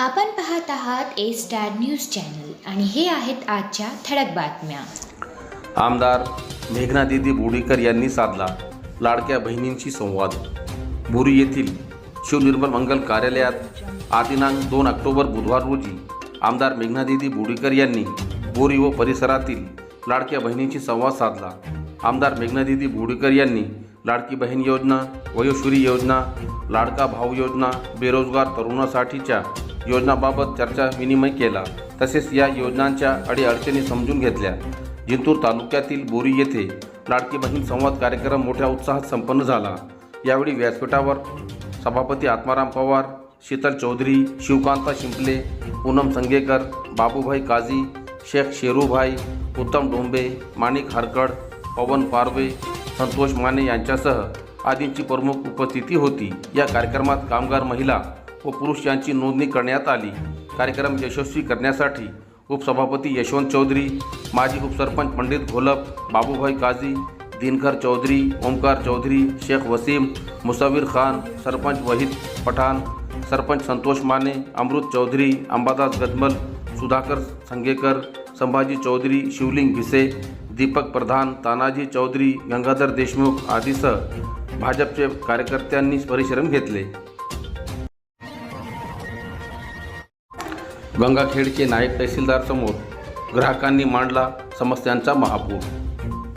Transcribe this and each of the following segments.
आपण पाहत आहात ए स्टार न्यूज चॅनल आणि हे आहेत आजच्या ठळक बातम्या. आमदार मेघनादिदी बोडीकर यांनी साधला लाडक्या बहिणींशी संवाद. बुरी येथील शिवनिर्मल मंगल कार्यालयात आदिनांक दोन ऑक्टोबर बुधवार रोजी आमदार मेघनादिदी बोडीकर यांनी बोरी व परिसरातील लाडक्या बहिणींशी संवाद साधला. आमदार मेघनादिदी बोडीकर यांनी लाडकी बहीण योजना वयोश्री योजना लाडका भाऊ योजना बेरोजगार तरुणासाठीच्या योजनाबाबत चर्चा विनिमय केला. तसेच या योजनांच्या अडीअडचणी समजून घेतल्या. जिंतूर तालुक्यातील बोरी येथे लाडकी बहीण संवाद कार्यक्रम मोठ्या उत्साहात संपन्न झाला. यावेळी व्यासपीठावर सभापती आत्माराम पवार शीतल चौधरी शिवकांता शिंपले पूनम संगेकर बाबूभाई काझी शेख शेरूभाई उत्तम डोंबे माणिक हरकड पवन पारवे संतोष माने यांच्यासह आदींची प्रमुख उपस्थिती होती. या कार्यक्रमात कामगार महिला व पुरुष यांची नोंदणी करण्यात आली. कार्यक्रम यशस्वी करण्यासाठी उपसभापती यशवंत चौधरी माजी उपसरपंच पंडित घोलप बाबूभाई काझी दिनकर चौधरी ओमकार चौधरी शेख वसीम मुसाविर खान सरपंच वहीद पठाण सरपंच संतोष माने अमृत चौधरी अंबादास गजमल सुधाकर संगेकर संभाजी चौधरी शिवलिंग भिसे दीपक प्रधान तानाजी चौधरी गंगाधर देशमुख आदीसह भाजपचे कार्यकर्त्यांनी परिश्रम घेतले. गंगाखेडचे नायब तहसीलदार समोर ग्राहकांनी मांडला समस्यांचा महापूर.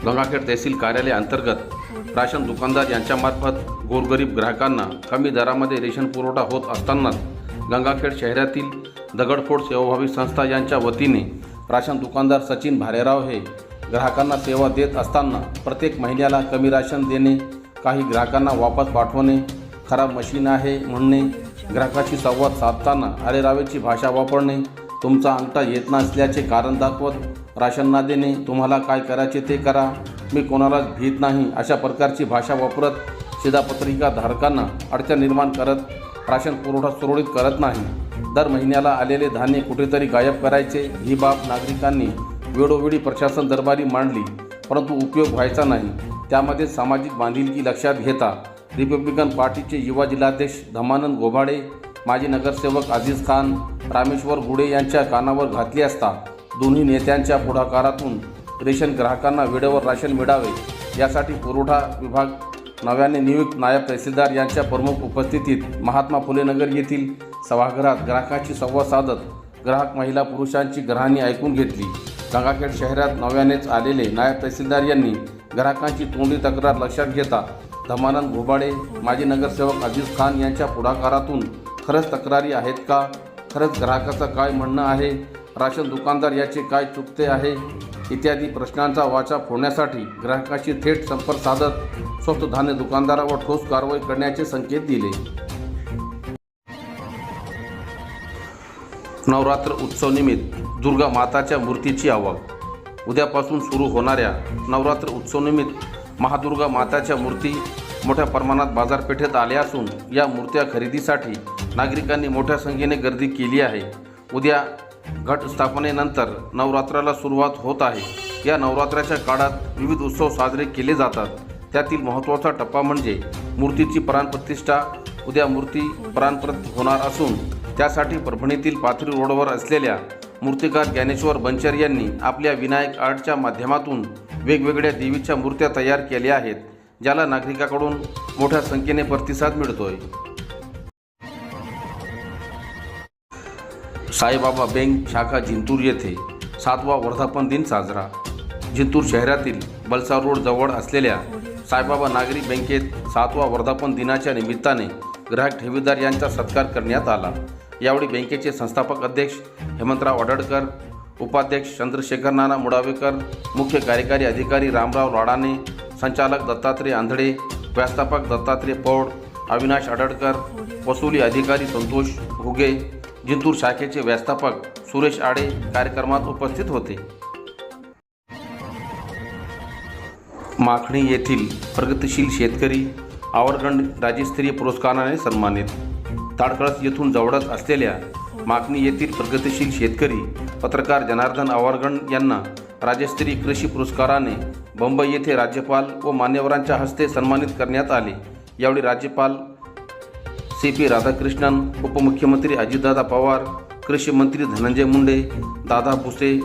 गंगाखेड तहसील कार्यालय अंतर्गत राशन दुकानदार यांच्यामार्फत गोरगरीब ग्राहकांना कमी दरामध्ये रेशन पुरवठा होत असतानाच गंगाखेड शहरातील दगडफोड सेवाभावी संस्था यांच्या वतीने राशन दुकानदार सचिन भारेराव हे ग्राहकांना सेवा देत असताना प्रत्येक महिन्याला कमी राशन देणे काही ग्राहकांना वापस पाठवणे खराब मशीन आहे म्हणणे ग्राहकाशी संवाद साधताना अरेरावेची भाषा वापरणे तुमचा अंगठा येत नसल्याचे कारण दाखवत राशन ना देणे तुम्हाला काय करायचे ते करा. मी कोणालाच भीत नाही अशा प्रकारची भाषा वापरत शिधापत्रिका धारकांना अडचण निर्माण करत राशन पुरवठा सुरळीत करत नाही. दर महिन्याला आलेले धान्य कुठेतरी गायब करायचे ही बाब नागरिकांनी वेळोवेळी प्रशासन दरबारी मांडली परंतु उपयोग व्हायचा नाही. त्यामध्ये सामाजिक बांधिलकी लक्षात घेता रिपब्लिकन पार्टीचे युवा जिल्हाध्यक्ष धमानंद गोभाडे माजी नगरसेवक अजीज खान रामेश्वर गुडे यांच्या कानावर घातली असता दोन्ही नेत्यांच्या पुढाकारातून रेशन ग्राहकांना वेळेवर राशन मिळावे यासाठी पुरवठा विभाग नव्याने नियुक्त नायब तहसीलदार यांच्या प्रमुख उपस्थितीत महात्मा फुले नगर येथील सभागृहात ग्राहकांशी संवाद साधत ग्राहक महिला पुरुषांची ग्रहाणी ऐकून घेतली. गंगाखेड शहरात नव्यानेच आलेले नायब तहसीलदार यांनी ग्राहकांची तोंडी तक्रार लक्षात घेता धमानंद घोबाडे माजी नगरसेवक अजीज खान यांच्या पुढाकारातून खरंच तक्रारी आहेत का? खरंच ग्राहकाचं काय म्हणणं आहे? राशन दुकानदार याचे काय चुकते आहे? इत्यादी प्रश्नांचा वाचा फोडण्यासाठी ग्राहकाशी थेट संपर्क साधत स्वस्त धान्य दुकानदारावर ठोस कारवाई करण्याचे संकेत दिले. नवरात्र उत्सवनिमित्त दुर्गा माताच्या मूर्तीची आवक. उद्यापासून सुरू होणाऱ्या नवरात्र उत्सवनिमित्त महादुर्गा माताच्या मूर्ती मोठ्या प्रमाणात बाजारपेठेत आल्या असून या मूर्त्या खरेदीसाठी नागरिकांनी मोठ्या संख्येने गर्दी केली आहे. उद्या घट स्थापनेनंतर नवरात्राला सुरुवात होत आहे. या नवरात्राच्या काळात विविध उत्सव साजरे केले जातात. त्यातील महत्त्वाचा टप्पा म्हणजे मूर्तीची प्राणप्रतिष्ठा. उद्या मूर्ती प्राणप्रत होणार असून त्यासाठी परभणीतील पाथरी रोडवर असलेल्या मूर्तिकार ज्ञानेश्वर बंचर यांनी आपल्या विनायक आर्टच्या माध्यमातून वेगवेगळ्या देवीच्या मूर्त्या तयार केल्या आहेत. ज्याला नागरिकाकडून मोठ्या संख्येने प्रतिसाद मिळतोय. साईबाबा बँक शाखा जिंतूर येथे सातवा वर्धापन दिन साजरा. जिंतूर शहरातील बलसा रोड जवळ असलेल्या साईबाबा नागरी बँकेत सातवा वर्धापन दिनाच्या निमित्ताने ग्राहक ठेवीदार यांचा सत्कार करण्यात आला. यावेळी बँकेचे संस्थापक अध्यक्ष हेमंतराव अडडकर उपाध्यक्ष चंद्रशेखर नाना मुडावेकर मुख्य कार्यकारी अधिकारी रामराव राडाने संचालक दत्तात्रय आंधळे व्यवस्थापक दत्तात्रय पौड अविनाश आडडकर वसुली अधिकारी संतोष हुगे जिंतूर शाखेचे व्यवस्थापक सुरेश आडे कार्यक्रमात उपस्थित होते. माखणी येथील प्रगतिशील शेतकरी आवरगंड राज्यस्तरीय पुरस्काराने सन्मानित. ताडकळस येथून जवळच असलेल्या मागणी येथील प्रगतिशील शेतकरी पत्रकार जनार्दन आवरगंड यांना राज्यस्तरीय कृषी पुरस्काराने मुंबई येथे राज्यपाल व मान्यवरांच्या हस्ते सन्मानित करण्यात आले. यावेळी राज्यपाल सी पी राधाकृष्णन उपमुख्यमंत्री अजितदादा पवार कृषी मंत्री धनंजय मुंडे दादा भुसे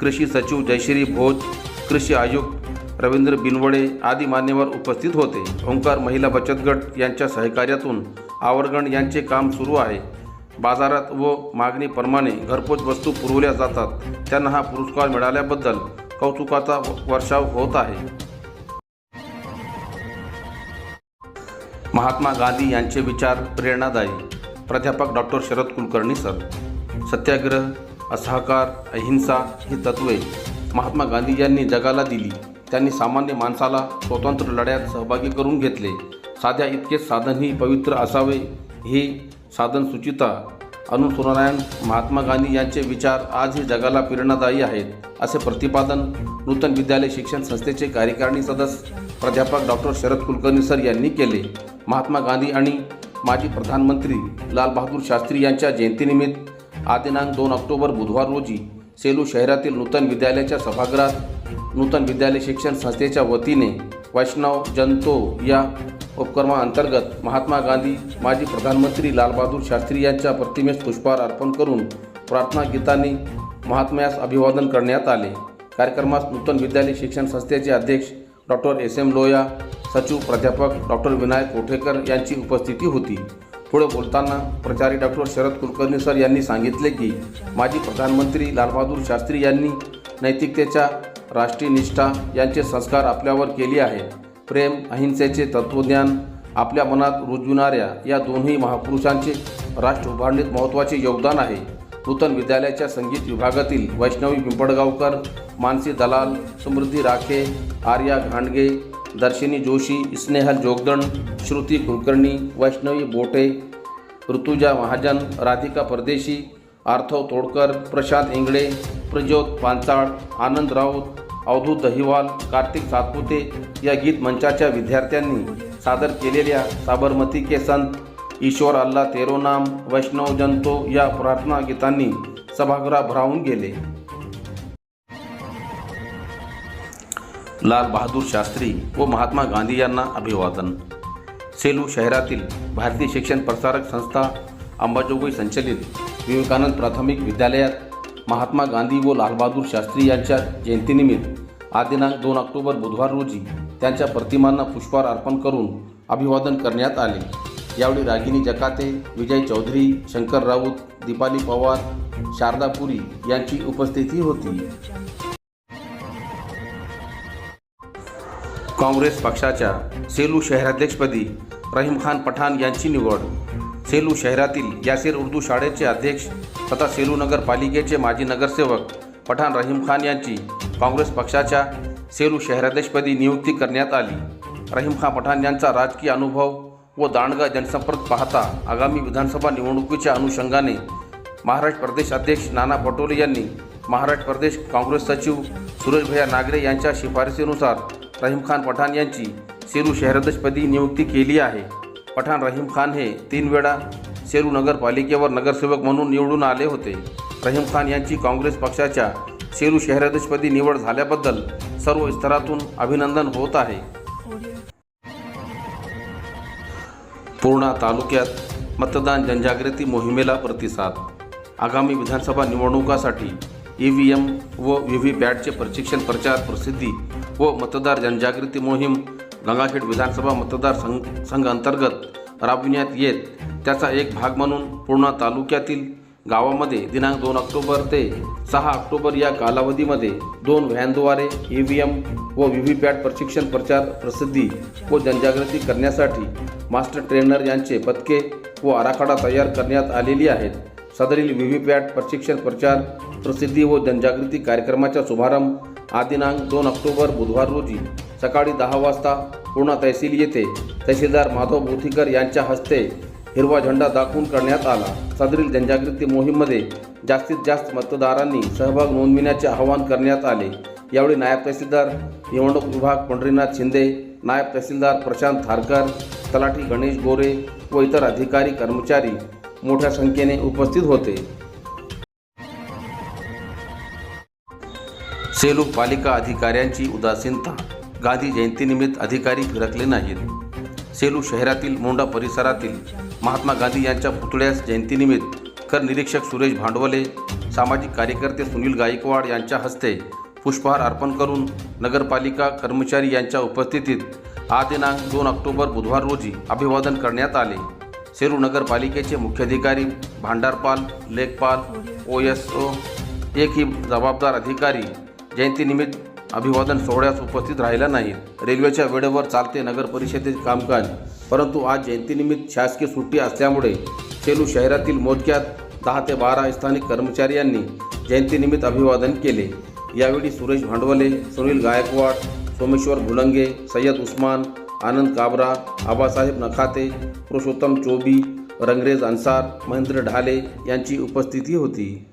कृषी सचिव जयश्री भोज कृषी आयुक्त रवींद्र बिनवडे आदी मान्यवर उपस्थित होते. ओंकार महिला बचत गट यांच्या सहकार्यातून आवरगण यांचे काम सुरू आहे. बाजारात व मागणीप्रमाणे घरपोच वस्तू पुरवल्या जातात. त्यांना हा पुरस्कार मिळाल्याबद्दल कौतुकाचा वर्षाव होत आहे. महात्मा गांधी यांचे विचार प्रेरणादायी. प्राध्यापक डॉक्टर शरद कुलकर्णी सर. सत्याग्रह असहकार अहिंसा ही तत्वे महात्मा गांधी यांनी जगाला दिली. त्यांनी सामान्य माणसाला स्वतंत्र लढ्यात सहभागी करून घेतले. साध्या इतकेच साधनही पवित्र असावे ही साधन सुचिता अनुसरणायन महात्मा गांधी यांचे विचार आजही जगाला प्रेरणादायी आहेत असे प्रतिपादन नूतन विद्यालय शिक्षण संस्थेचे कार्यकारिणी सदस्य प्राध्यापक डॉक्टर शरद कुलकर्णी सर यांनी केले. महात्मा गांधी आणि माजी प्रधानमंत्री लालबहादूर शास्त्री यांच्या जयंतीनिमित्त आदिनांक दोन ऑक्टोबर बुधवार रोजी सेलू शहरातील नूतन विद्यालयाच्या सभागृहात नूतन विद्यालय शिक्षण संस्थेच्या वतीने वैष्णव जनतो या उपक्रमाअंतर्गत महात्मा गांधी माजी प्रधानमंत्री लालबहादूर शास्त्री यांच्या प्रतिमेस पुष्पहार अर्पण करून प्रार्थना गीतांनी महात्म्यास अभिवादन करण्यात आले. कार्यक्रमास नूतन विद्यालय शिक्षण संस्थेचे अध्यक्ष डॉक्टर एस. एम. लोया सचिव प्राध्यापक डॉक्टर विनायक कोठेकर यांची उपस्थिती होती. पुढे बोलताना प्रचारी डॉक्टर शरद कुलकर्णी सर यांनी सांगितले की माजी प्रधानमंत्री लालबहादूर शास्त्री यांनी नैतिकतेच्या राष्ट्रीय निष्ठा यांचे संस्कार आपल्यावर केले आहेत. प्रेम अहिंसेचे तत्त्वज्ञान आपल्या मनात रुजविणाऱ्या या दोन्ही महापुरुषांचे राष्ट्र उभारणीत महत्त्वाचे योगदान आहे. नूतन विद्यालयाच्या संगीत विभागातील वैष्णवी पिंपळगावकर मानसी दलाल समृद्धी राखे आर्या घांडगे दर्शिनी जोशी स्नेहल जोगदण श्रुती कुलकर्णी वैष्णवी बोटे ऋतुजा महाजन राधिका परदेशी आर्थव तोडकर प्रशांत इंगळे प्रज्योत पांचाळ आनंद राऊत अवधूत दहिवाल कार्तिक सातपुते या गीत मंचाच्या विद्यार्थ्यांनी सादर केलेल्या साबरमती के संत ईश्वर अल्लाह तेरो नाम वैष्णव जंतो या प्रार्थना गीतांनी सभागृह भरावून गेले. लाल बहादूर शास्त्री व महात्मा गांधी यांना अभिवादन. सेलू शहरातील भारतीय शिक्षण प्रसारक संस्था अंबाजोगाई संचलित विवेकानंद प्राथमिक विद्यालयात महात्मा गांधी व लालबहादूर शास्त्री यांच्या जयंतीनिमित्त आज दिनांक दोन ऑक्टोबर बुधवार रोजी त्यांच्या प्रतिमांना पुष्पहार अर्पण करून अभिवादन करण्यात आले. यावेळी रागिनी जकाते विजय चौधरी शंकर राऊत दीपाली पवार शारदापुरी यांची उपस्थिती होती. काँग्रेस पक्षाच्या सेलू शहराध्यक्षपदी रहीम खान पठाण यांची निवड. सेलू शहरातील यासीर उर्दू शाळेचे अध्यक्ष तथा सेलू नगरपालिकेचे माजी नगरसेवक पठाण रहीम खान यांची काँग्रेस पक्षाच्या सेलू शहराध्यक्षपदी नियुक्ती करण्यात आली. रहीम खान पठाण यांचा राजकीय अनुभव व दांडगा जनसंपर्क पाहता आगामी विधानसभा निवडणुकीच्या अनुषंगाने महाराष्ट्र प्रदेश अध्यक्ष नाना पटोले यांनी महाराष्ट्र प्रदेश काँग्रेस सचिव सुरेशभैया नागरे यांच्या शिफारसीनुसार रहीम खान पठाण यांची सेलू शहराध्यक्षपदी नियुक्ती केली आहे. पठाण रहीम खान हे तीन वेळा शेरू नगरपालिकेवर नगरसेवक म्हणून निवडून आले होते. रहीम खान यांची काँग्रेस पक्षाच्या शेरू शहराध्यक्षपदी निवड झाल्याबद्दल सर्व स्तरातून अभिनंदन होत आहे. पूर्णा तालुक्यात मतदान जनजागृती मोहिमेला प्रतिसाद. आगामी विधानसभा निवडणुकासाठी ई व्ही एम व व्ही व्ही पॅटचे प्रशिक्षण प्रचार प्रसिद्धी व मतदार जनजागृती मोहीम गंगाखेड विधानसभा मतदार संघ संघ अंतर्गत राबविण्यात येत. त्याचा एक भाग म्हणून पूर्णा तालुक्यातील गावामध्ये दिनांक दोन ऑक्टोबर ते सहा ऑक्टोबर या कालावधीमध्ये दोन व्हॅनद्वारे ई व्ही एम व व्ही व्ही पॅट प्रशिक्षण प्रचार प्रसिद्धी व जनजागृती करण्यासाठी मास्टर ट्रेनर यांचे पथके व आराखडा तयार करण्यात आलेली आहेत. सदरील व्ही व्ही पॅट प्रशिक्षण प्रचार प्रसिद्धी व जनजागृती कार्यक्रमाचा शुभारंभ हा दिनांक दोन ऑक्टोबर बुधवार रोजी सकाळी दहा वाजता पूर्णा तहसील येथे तहसीलदार माधव बोथीकर यांच्या हस्ते हिरवा झेंडा दाखवून करण्यात आला. सदरील जनजागृती मोहीममध्ये जास्तीत जास्त मतदारांनी सहभाग नोंदविण्याचे आवाहन करण्यात आले. यावेळी नायब तहसीलदार निवडणूक विभाग पंढरीनाथ शिंदे नायब तहसीलदार प्रशांत थारकर तलाठी गणेश गोरे व इतर अधिकारी कर्मचारी मोठ्या संख्येने उपस्थित होते. सेलू पालिका अधिकाऱ्यांची उदासीनता. गांधी जयंतीनिमित्त अधिकारी फिरकले नाहीत. सेलू शहरातील मोंडा परिसरातील महात्मा गांधी यांच्या पुतळ्यास जयंतीनिमित्त कर निरीक्षक सुरेश भांडवले सामाजिक कार्यकर्ते सुनील गायकवाड यांच्या हस्ते पुष्पहार अर्पण करून नगरपालिका कर्मचारी यांच्या उपस्थितीत आज दिनांक दोन ऑक्टोबर बुधवार रोजी अभिवादन करण्यात आले. सेरू नगरपालिकेचे मुख्याधिकारी भांडारपाल लेखपाल ओ एस ओ एकही जबाबदार अधिकारी जयंतीनिमित्त अभिवादन सोहळ्यास उपस्थित राहिला नाहीत रेल्वेच्या वेळेवर चालते नगर परिषदेचे कामकाज परंतु आज जयंतीनिमित्त शासकीय सुट्टी असल्यामुळे सेलू शहरातील मोजक्यात दहा ते बारा स्थानिक कर्मचाऱ्यांनी जयंतीनिमित्त अभिवादन केले. यावेळी सुरेश भांडवले सुनील गायकवाड सोमेश्वर भुलंगे सय्यद उस्मान आनंद काबरा आबासाहेब नखाते पुरुषोत्तम चोबी रंगरेज अन्सार महेंद्र ढाले यांची उपस्थिती होती.